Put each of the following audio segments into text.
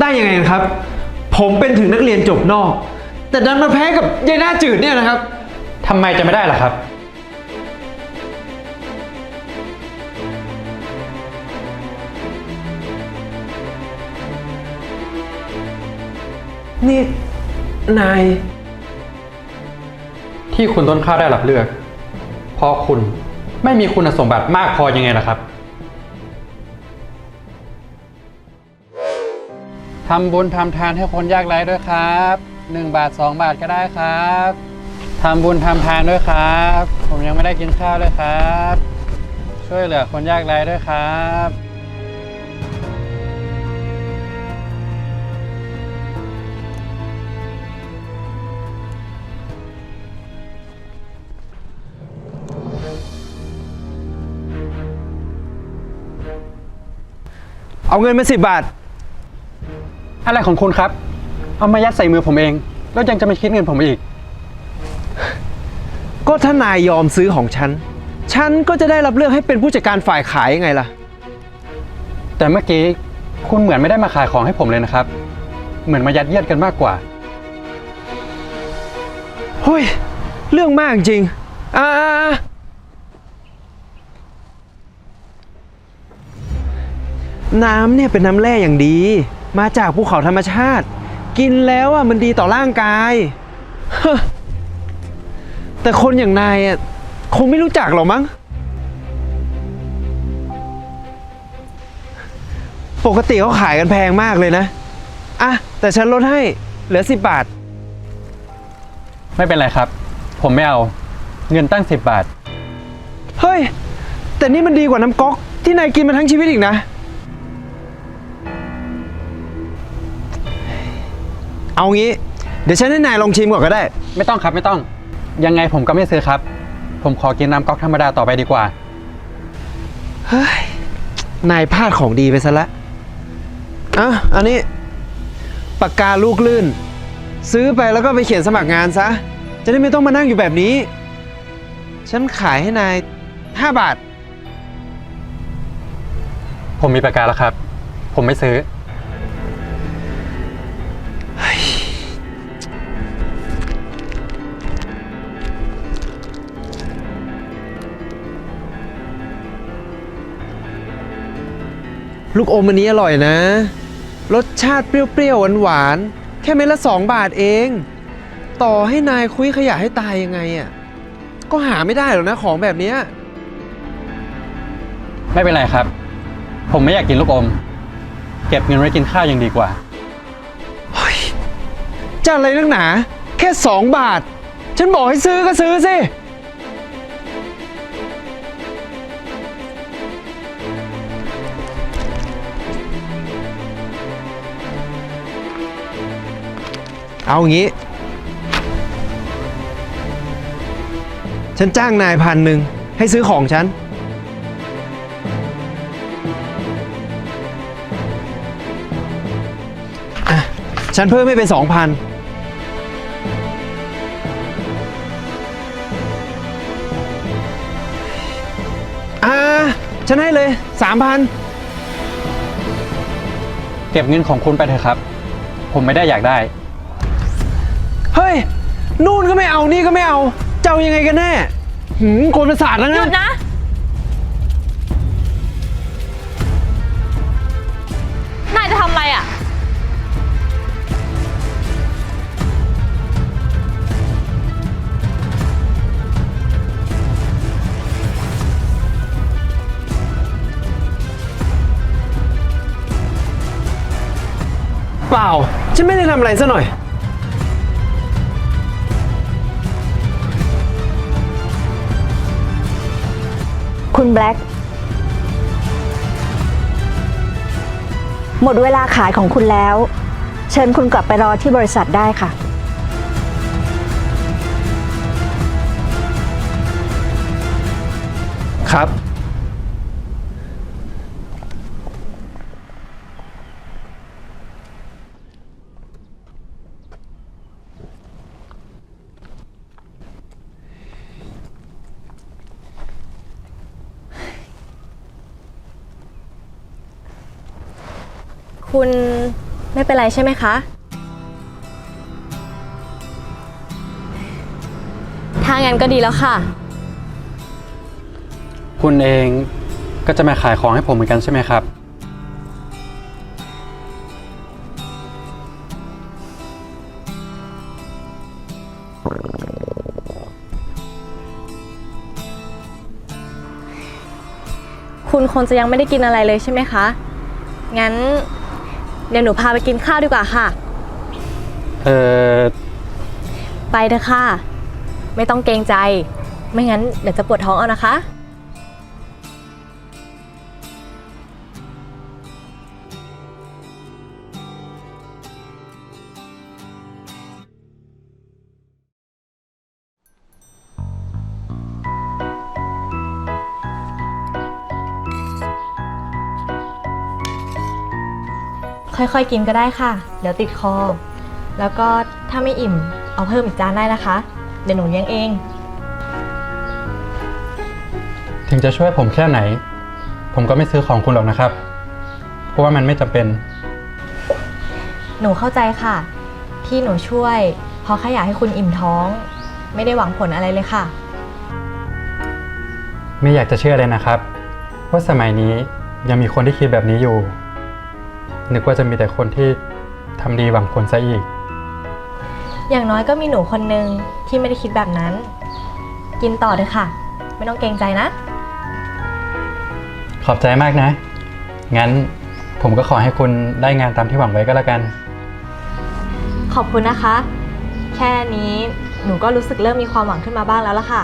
ได้ยังไงครับ ผมเป็นถึงนักเรียนจบนอก แต่ดันมาแพ้กับยายหน้าจืดเนี่ยนะครับ ทำไมจะไม่ได้ล่ะครับ นี่ นาย ที่คุณต้นข้าวได้รับเลือก เพราะคุณไม่มีคุณสมบัติมากพอยังไงล่ะครับ ทำบุญทำทานให้คนยากไร้ด้วยครับ 1 บาท 2 บาทก็ได้ครับทำบุญทำทานด้วยครับ ผมยังไม่ได้กินข้าวเลยครับ ช่วยเหลือคนยากไร้ด้วยครับเอาเงินมาสิบบาท อะไรของคุณครับ เอามายัดใส่มือผมเอง แล้วยังจะมาคิดเงินผมอีก ก็ถ้านายยอมซื้อของฉัน ฉันก็จะได้รับเลือกให้เป็นผู้จัดการฝ่ายขายยังไงล่ะ แต่เมื่อกี้คุณเหมือนไม่ได้มาขายของให้ผมเลยนะครับ เหมือนมายัดเยียดกันมากกว่า เฮ้ย เรื่องมากจริง อ่าน้ำเนี่ยเป็นน้ำแร่อย่างดี มาจากภูเขาธรรมชาติ กินแล้วอะมันดีต่อร่างกายฮะแต่คนอย่างนายอะคงไม่รู้จักหรอกมั้ง ปกติเขาขายกันแพงมากเลยนะ อะ แต่ฉันลดให้เหลือ10บาท ไม่เป็นไรครับ ผมไม่เอาเงินตั้ง10บาท เฮ้ย แต่นี่มันดีกว่าน้ำก๊อกที่นายกินมาทั้งชีวิตอีกนะ เอางี้ เดี๋ยวฉันให้นายลองชิมก่อนก็ได้ ไม่ต้องครับไม่ต้อง ยังไงผมก็ไม่ซื้อครับ ผมขอกินน้ำก๊อกธรรมดาต่อไปดีกว่า เฮ้ย นายพลาดของดีไปซะละอะอันนี้ปากกาลูกลื่น ซื้อไปแล้วก็ไปเขียนสมัครงานซะ จะได้ไม่ต้องมานั่งอยู่แบบนี้ ฉันขายให้นาย 5 บาท ผมมีประกันแล้วครับ ผมไม่ซื้อ ลูกอมอันนี้อร่อยนะ รสชาติเปรี้ยวๆหวานๆแค่เม็ดละสองบาทเอง ต่อให้นายคุยขยะให้ตายยังไงอะก็หาไม่ได้หรอกนะของแบบเนี้ยไม่เป็นไรครับ ผมไม่อยากกินลูกอม เก็บเงินไว้กินข้าวยังดีกว่า เฮ้ยจะอะไรนักหนา แค่สองบาท ฉันบอกให้ซื้อก็ซื้อสิ เอางี้ ฉันจ้างนายพันหนึ่งให้ซื้อของฉัน ฉันเพิ่มให้เป็นสองพันอ่า ฉันให้เลยสามพัน เก็บเงินของคุณไปเถอะครับ ผมไม่ได้อยากได้ นู่นก็ไม่เอานี่ก็ไม่เอา เจ้ายังไงกันแน่หืมคนประสาทแล้วหยุนะดนะ นายจะทำอะไรอะ เปล่าฉันไม่ได้ทำอะไรซะหน่อย แบล็กหมดเวลาขายของคุณแล้ว เชิญคุณกลับไปรอที่บริษัทได้ค่ะ คุณไม่เป็นไรใช่ไหมคะ ถ้างั้นก็ดีแล้วค่ะ คุณเองก็จะมาขายของให้ผมเหมือนกันใช่ไหมครับ คุณคงจะยังไม่ได้กินอะไรเลยใช่ไหมคะ งั้นเดี๋ยวหนูพาไปกินข้าวดีกว่าค่ะ เออไปเถอะค่ะ ไม่ต้องเกรงใจ ไม่งั้นเดี๋ยวจะปวดท้องเอานะคะ ค่อยๆกินก็ได้ค่ะ เดี๋ยวติดคอ แล้วก็ถ้าไม่อิ่มเอาเพิ่มอีกจานได้นะคะ เดี๋ยวหนูเลี้ยงเอง ถึงจะช่วยผมแค่ไหน ผมก็ไม่ซื้อของคุณหรอกนะครับ เพราะว่ามันไม่จำเป็น หนูเข้าใจค่ะ ที่หนูช่วย เพราะแค่อยากให้คุณอิ่มท้อง ไม่ได้หวังผลอะไรเลยค่ะ ไม่อยากจะเชื่อเลยนะครับว่าสมัยนี้ยังมีคนที่คิดแบบนี้อยู่ นึกว่าจะมีแต่คนที่ทำดีหวังผลซะอีก อย่างน้อยก็มีหนูคนนึงที่ไม่ได้คิดแบบนั้น กินต่อเถอะค่ะ ไม่ต้องเกรงใจนะ ขอบใจมากนะ งั้นผมก็ขอให้คุณได้งานตามที่หวังไว้ก็แล้วกัน ขอบคุณนะคะ แค่นี้หนูก็รู้สึกเริ่มมีความหวังขึ้นมาบ้างแล้วล่ะค่ะ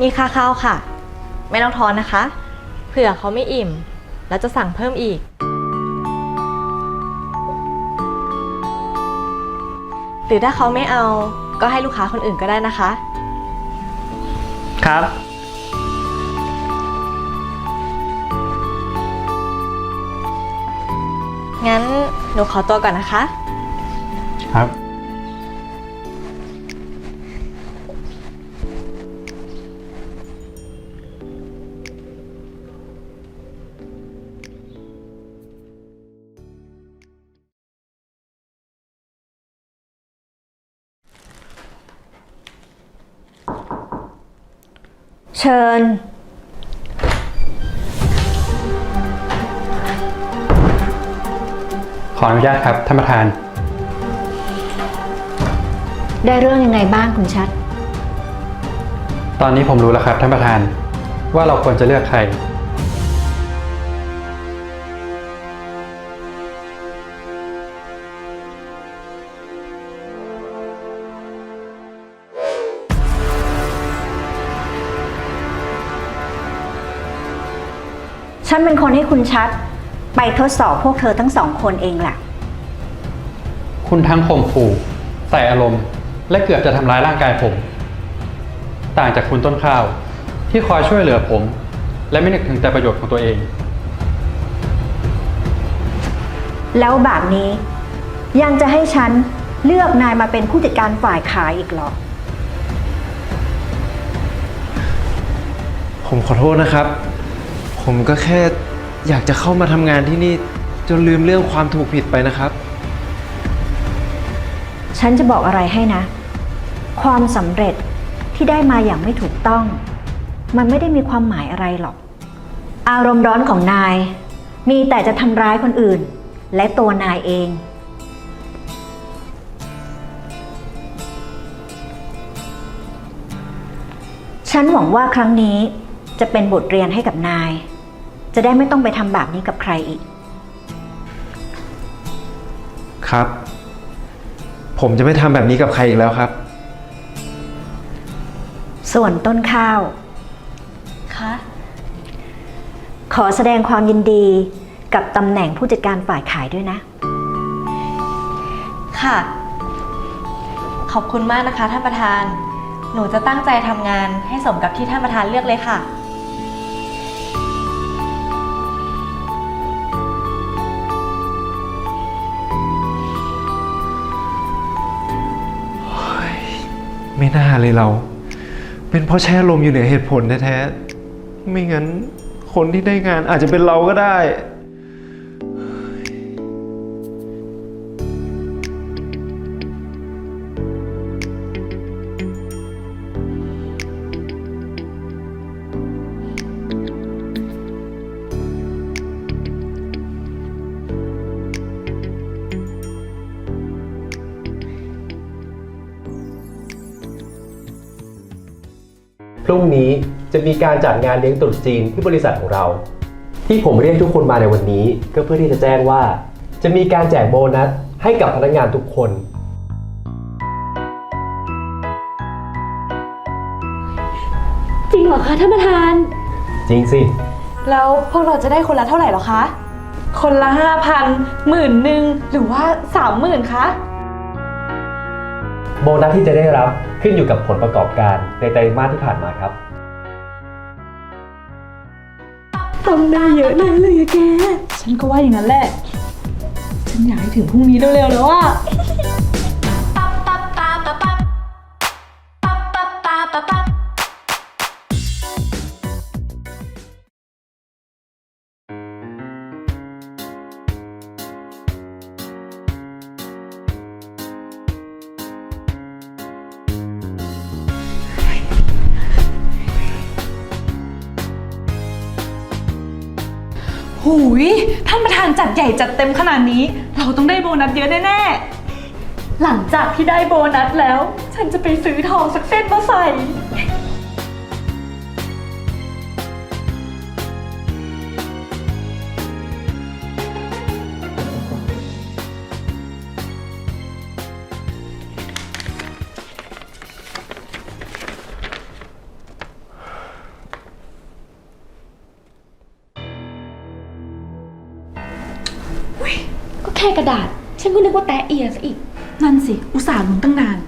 นี่ค่าข้าวค่ะ ไม่ต้องทอนนะคะ เผื่อเขาไม่อิ่ม แล้วจะสั่งเพิ่มอีก หรือถ้าเขาไม่เอาก็ให้ลูกค้าคนอื่นก็ได้นะคะ ครับ งั้นหนูขอตัวก่อนนะคะ ครับ ชิญ ขออนุญาตครับท่านประธาน ได้เรื่องยังไงบ้างคุณชัด ตอนนี้ผมรู้แล้วครับท่านประธาน ว่าเราควรจะเลือกใคร ฉันเป็นคนให้คุณชัด ไปทดสอบพวกเธอทั้งสองคนเองแหละ คุณทั้งข่มขู่ใส่อารมณ์ และเกือบจะทำร้ายร่างกายผม ต่างจากคุณต้นข้าว ที่คอยช่วยเหลือผม และไม่นึกถึงแต่ประโยชน์ของตัวเอง แล้วแบบนี้ยังจะให้ฉันเลือกนายมาเป็นผู้จัดการฝ่ายขายอีกเหรอ ผมขอโทษนะครับ ผมก็แค่อยากจะเข้ามาทำงานที่นี่ จนลืมเรื่องความถูกผิดไปนะครับ ฉันจะบอกอะไรให้นะ ความสำเร็จที่ได้มาอย่างไม่ถูกต้อง มันไม่ได้มีความหมายอะไรหรอก อารมณ์ร้อนของนาย มีแต่จะทำร้ายคนอื่น และตัวนายเอง ฉันหวังว่าครั้งนี้จะเป็นบทเรียนให้กับนาย จะได้ไม่ต้องไปทำแบบนี้กับใครอีก ครับ ผมจะไม่ทำแบบนี้กับใครอีกแล้วครับ ส่วนต้นข้าว คะขอแสดงความยินดีกับตำแหน่งผู้จัดการฝ่ายขายด้วยนะ ค่ะ ขอบคุณมากนะคะท่านประธาน หนูจะตั้งใจทำงานให้สมกับที่ท่านประธานเลือกเลยค่ะ ม่น่าเลยเรา เป็นเพราะแช่ลมอยู่เหนือเหตุผลแท้ๆ ไม่งั้นคนที่ได้งานอาจจะเป็นเราก็ได้ พรุ่งนี้จะมีการจัดงานเลี้ยงตรุษจีนที่บริษัทของเรา ที่ผมเรียกทุกคนมาในวันนี้ ก็เพื่อที่จะแจ้งว่า จะมีการแจกโบนัสให้กับพนักงานทุกคน จริงเหรอคะท่านประธาน จริงสิ แล้วพวกเราจะได้คนละเท่าไหร่หรอคะ คนละห้าพันหมื่นหนึ่งหรือว่าสามหมื่นคะ โบนัสที่จะได้รับขึ้นอยู่กับผลประกอบการในไตรมาสที่ผ่านมาครับ ต้องได้เยอะแน่เลยอะแก ฉันก็ว่าอย่างนั้นแหละ ฉันอยากให้ถึงพรุ่งนี้เร็วๆแล้วอะ หูย ท่านประธานจัดใหญ่จัดเต็มขนาดนี้ เราต้องได้โบนัสเยอะแน่ๆ หลังจากที่ได้โบนัสแล้ว ฉันจะไปซื้อทองสักเส้นมาใส่ ค่กระดาษ ฉันก็นึกว่าแตะเอียซะอีก นั่นสิ อุตส่าห์ลุ้นตั้งนาน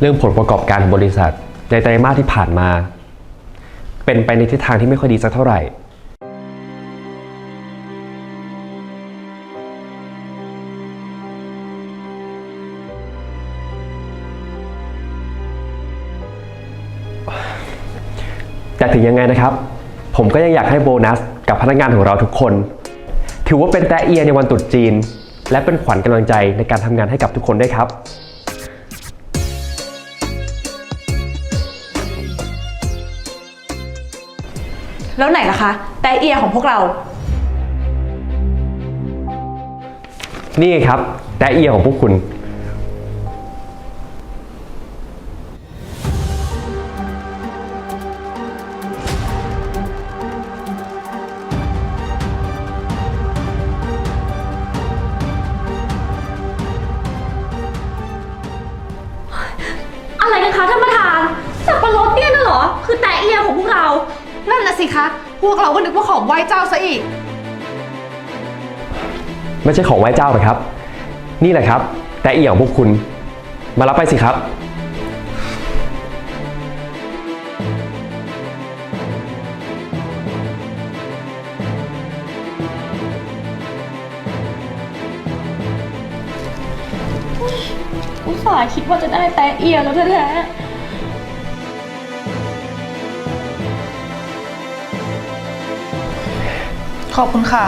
เรื่องผลประกอบการของบริษัท ในไตรมาสที่ผ่านมา เป็นไปในทิศทางที่ไม่ค่อยดีสักเท่าไหร่ แต่ถึงยังไงนะครับ ผมก็ยังอยากให้โบนัสกับพนักงานของเราทุกคน ถือว่าเป็นแตะเอียในวันตรุษจีน และเป็นขวัญกำลังใจในการทำงานให้กับทุกคนด้วยครับแล้วไหนล่ะคะ แต่เอียของพวกเรา นี่ไงครับ แตะเอียของพวกคุณ คะท่านประธานสับปะรดเนี่ยน่ะเหรอ คือแตะเอียของพวกเรา นั่นน่ะสิคะ พวกเราก็นึกว่าของไหว้เจ้าซะอีก ไม่ใช่ของไหว้เจ้าไปครับ นี่แหละครับ แตะเอียของพวกคุณ มารับไปสิครับ ห์คิดว่าจะได้แตะเอียแล้วแท้ๆขอบคุณค่ะ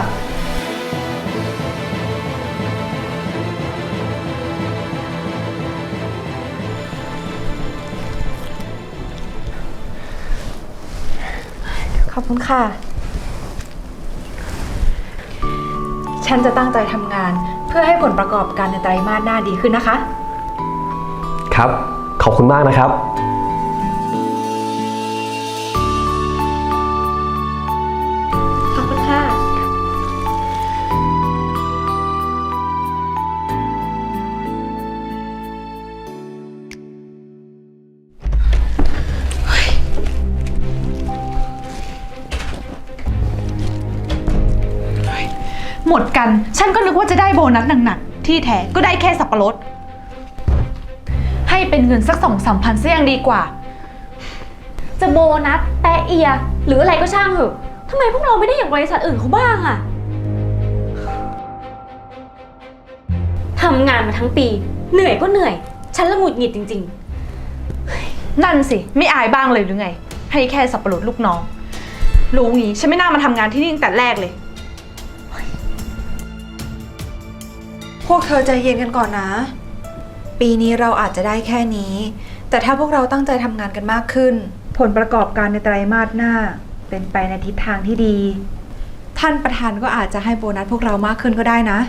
ขอบคุณค่ะ ฉันจะตั้งใจทำงานเพื่อให้ผลประกอบการในไตรมาสหน้าดีขึ้นนะคะ ครับ ขอบคุณมากนะครับ ขอบคุณค่ะ หมดกัน ฉันก็นึกว่าจะได้โบนัสหนักๆ ที่แท้ก็ได้แค่สับปะรดให้ เป็นเงินสักสองสามพันซะยังดีกว่า จะโบนัสแตะเอีย หรืออะไรก็ช่างเถอะทำไมพวกเราไม่ได้อย่างบริษัทอื่นเขาบ้างอะทำงานมาทั้งปี เหนื่อยก็เหนื่อย ฉันละหงุดหงิดจริงๆนั่นสิ ไม่อายบ้างเลยหรือไง ให้แค่สับปะรดลูกน้อง รู้งี้ฉันไม่น่ามาทำงานที่นี่ตั้งแต่แรกเลย พวกเธอใจเย็นกันก่อนนะ ปีนี้เราอาจจะได้แค่นี้ แต่ถ้าพวกเราตั้งใจทำงานกันมากขึ้น ผลประกอบการในไตรมาสหน้า เป็นไปในทิศทางที่ดี ท่านประธานก็อาจจะให้โบนัสพวกเรามากขึ้นก็ได้นะ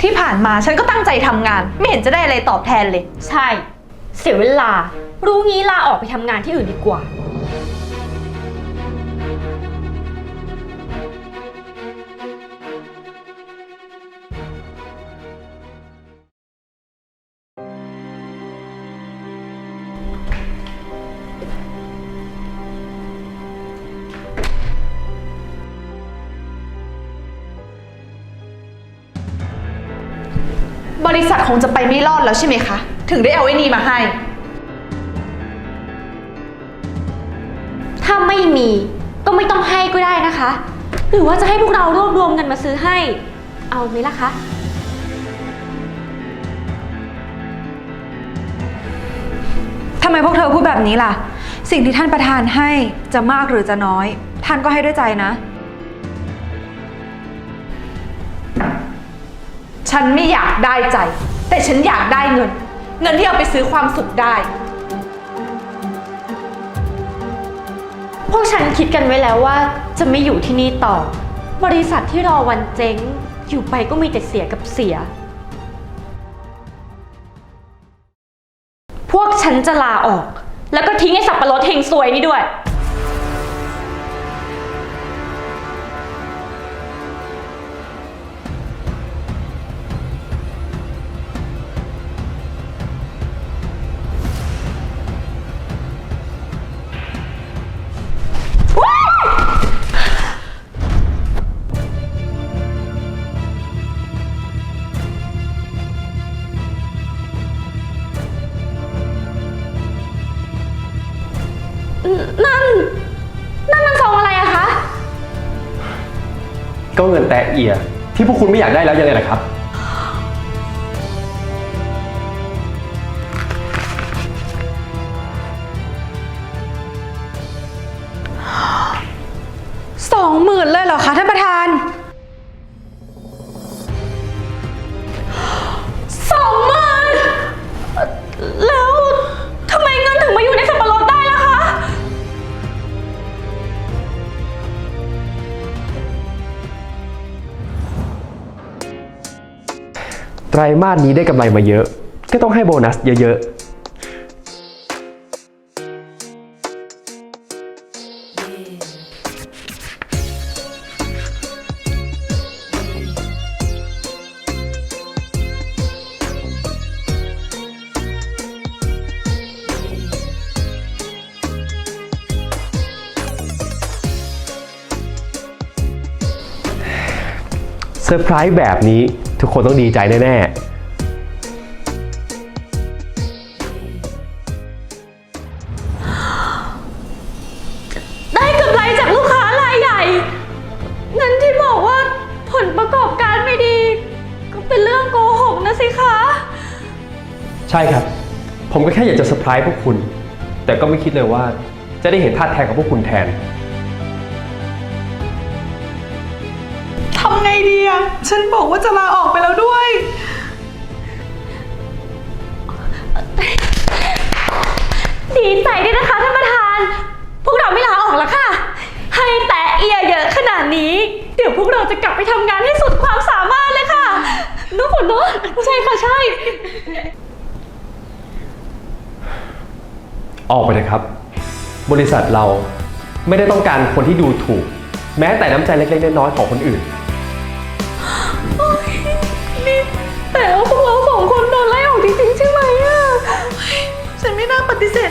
ที่ผ่านมาฉันก็ตั้งใจทำงาน ไม่เห็นจะได้อะไรตอบแทนเลย ใช่ เสียเวลา รู้งี้ลาออกไปทำงานที่อื่นดีกว่า ริษัทคงจะไปไม่รอดแล้วใช่ไหมคะ ถึงได้เอาไอ้นี่มาให้ ถ้าไม่มีก็ไม่ต้องให้ก็ได้นะคะ หรือว่าจะให้พวกเรารวบรวมกันมาซื้อให้ เอาไหมล่ะคะ ทำไมพวกเธอพูดแบบนี้ล่ะ สิ่งที่ท่านประธานให้จะมากหรือจะน้อย ท่านก็ให้ด้วยใจนะ ฉันไม่อยากได้ใจ แต่ฉันอยากได้เงิน เงินที่เอาไปซื้อความสุขได้ พวกฉันคิดกันไว้แล้วว่าจะไม่อยู่ที่นี่ต่อ บริษัทที่รอวันเจ๊ง อยู่ไปก็มีแต่เสียกับเสีย พวกฉันจะลาออก แล้วก็ทิ้งไอ้สับปะรดเฮงซวยนี่ด้วย เอีย ที่พวกคุณไม่อยากได้แล้วยังไงล่ะครับ สองหมื่นเลยเหรอคะท่านประธาน ไตรมาสนี้ได้กำไรมาเยอะ ก็ต้องให้โบนัสเยอะๆเซอร์ไพรส์แบบนี้ ทุกคนต้องดีใจแน่ๆได้กำไรจากลูกค้ารายใหญ่ เงินที่บอกว่าผลประกอบการไม่ดี ก็เป็นเรื่องโกหกนะสิคะใช่ครับ ผมก็แค่อยากจะเซอร์ไพรส์พวกคุณ แต่ก็ไม่คิดเลยว่าจะได้เห็นท่าแทนของพวกคุณแทน ฉันบอกว่าจะลาออกไปแล้วด้วย ดีใจด้วยนะคะท่านประธาน พวกเราไม่ลาออกแล้วค่ะ ให้แต่เอียเยอะขนาดนี้ เดี๋ยวพวกเราจะกลับไปทำงานให้สุดความสามารถเลยค่ะนุ๊กฝนเนอะใช่ค่ะใช่ ออกไปเลยครับ บริษัทเราไม่ได้ต้องการคนที่ดูถูก แม้แต่น้ำใจเล็กๆน้อยๆของคนอื่น แต่ว่าพวกเราสองคนโดนไล่ออกจริงๆใช่ไหมอะฉันไม่น่าปฏิเสธ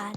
าน